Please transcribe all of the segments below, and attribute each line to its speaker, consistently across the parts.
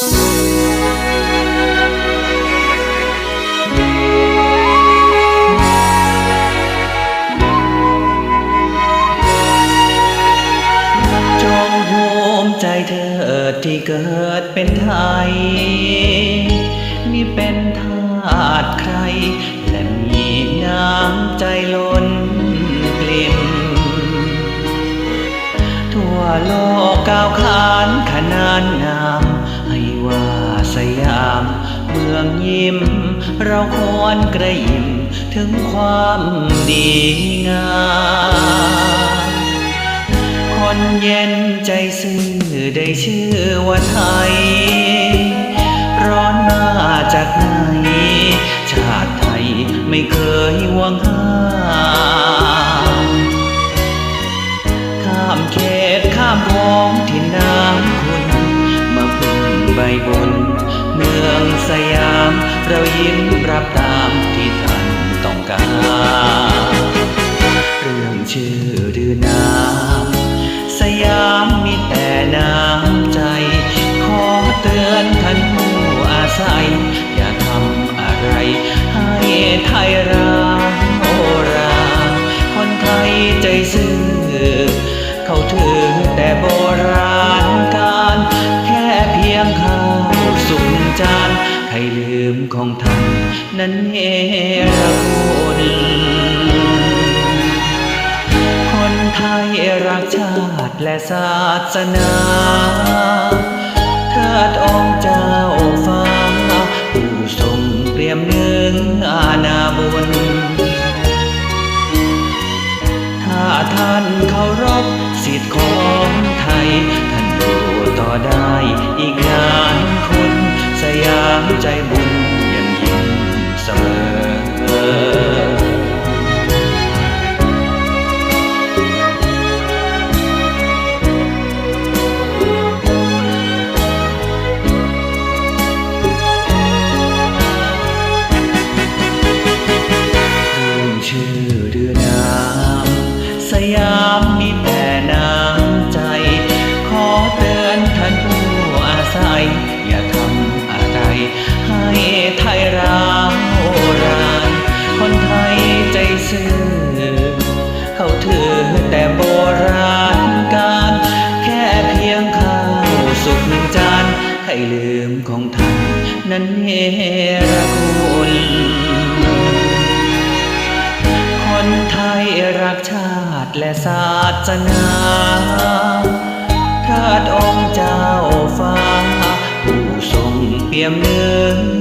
Speaker 1: ใจเธอที่เกิดเป็นไทย นี่เป็นทาสใคร และมีน้ำใจล้นเปลี่ยนทั่วโลกก้าวขานขนา องยิ้ม เราควรกระยิมถึงความดีงามคนเย็นใจซื่อได้ชื่อว่าไทย ร้อนมาจากไหน ชาติไทยไม่เคยหวังห้ามข้ามเขตข้ามพ้องที่น้ำคุณ มาพึ่งใบบุญ เมืองสยาม เรายิ้มรับตามที่ท่านต้อ ของท่านนั้นเนรคุณคนไทยรักชาติและศาสนาเทิดองค์เจ้าฟ้าผู้ทรงเปรียมเนื้ออาณาบุญถ้าท่านเคารพสิทธิ์ของ ซื่อเขาถือแต่โบราณการแค่เพียงข้าวสุกหนึ่งจานให้ลืมของท่านนั้นเนรคุณคนไทยรักชาติและศาสนาเทิดองค์เจ้าฟ้า ผู้ทรงเปี่ยมเนื้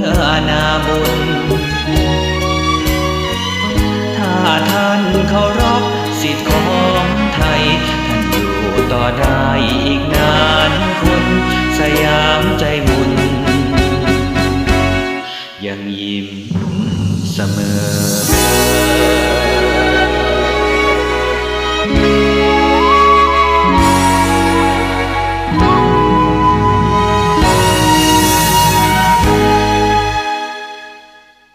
Speaker 1: ออาณาบุญ ได้อีกนานคุณสยามใจมุน ยังยิ้มเสมอ